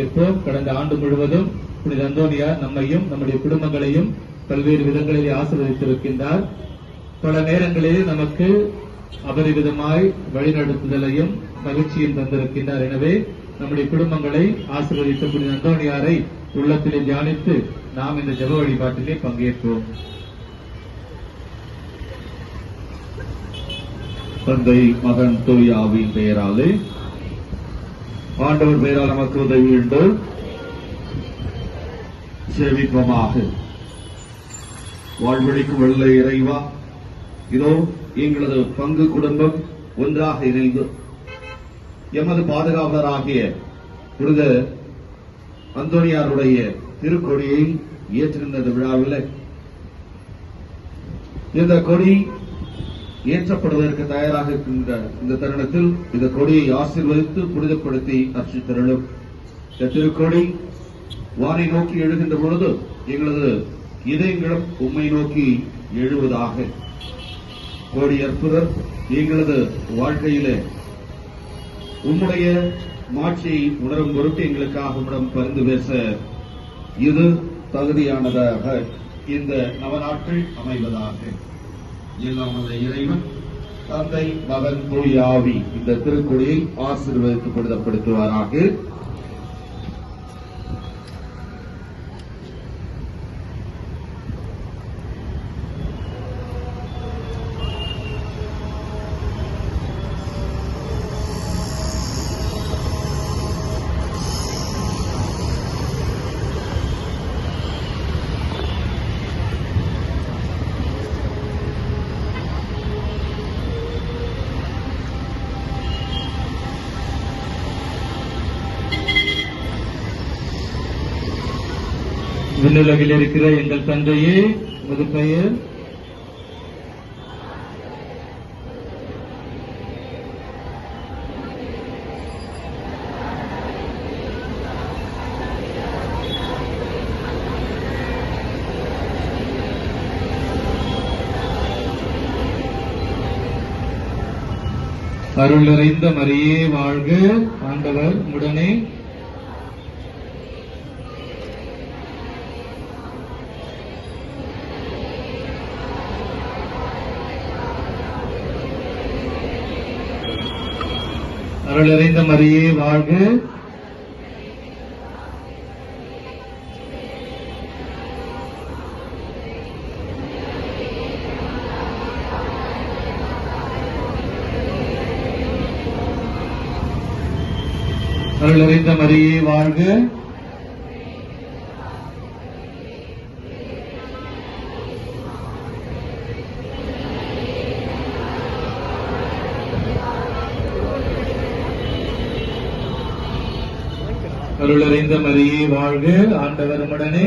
ஏற்போம் கடந்த ஆண்டு முழுவதும் புனித அந்தோனியார் நம்மையும் நம்முடைய குடும்பங்களையும் பல்வேறு விதங்களிலே ஆசீர்வதித்திருக்கின்றார். பல நேரங்களில் நமக்கு அபரிவிதமாய் வழிநடத்துதலையும் மகிழ்ச்சியும் தந்திருக்கின்றார். எனவே நம்முடைய குடும்பங்களை ஆசீர்வதித்த புனித அந்தோனியாரை உள்ளத்திலே தியானித்து நாம் இந்த ஜெப வழிபாட்டிலே பங்கேற்போம். தந்தை மகன் தூயாவின் பெயராலே ஆண்டவர் பெயரால் நமக்கு உதவி உண்டு. சேவிப்பமாக வாழ்வழிக்கும் வெள்ளை இறைவா. இதோ எங்களது பங்கு குடும்பம் ஒன்றாக இணைந்து. எமது பாதுகாவலராகிய புனித அந்தோனியாருடைய திருக்கொடியை ஏற்றிருந்த விழாவில். இந்த கொடி ஏற்றப்படுவதற்கு தயாராக இருக்கின்ற இந்த தருணத்தில் இந்த கொடியை ஆசீர்வதித்து புனிதப்படுத்தி அர்ச்சித்தருளும் இந்த திருக்கொடி வானை நோக்கி எழுகின்ற பொழுது எங்களது இதயங்களும் உம்மை நோக்கி எழுவதாக. கோடி அற்புதர் எங்களது வாழ்க்கையிலே உம்முடைய மாட்சியை உணரும் பொருட்டு எங்களுக்காக உம்மிடம் பரிந்து பேச இது தகுதியானதாக இந்த நவநாட்கள் அமைவதாக. எல்லாம் இறைவன்? தந்தை மகன் தூய் ஆவி இந்த திருக்குடியை ஆசீர்வதித்து பிடிதப்படுத்துவாராக விண்ணுலகில் இருக்கிற எங்கள் தந்தையே உமது பெயர்? அருள் நிறைந்த மரியே வாழ்க ஆண்டவர் உடனே அருள் நிறைந்த மரியே வாழ்க. அருள் நிறைந்த மரியே வாழ்க. அருள் மரியே வாழ்க. ஆண்டவர் மடனே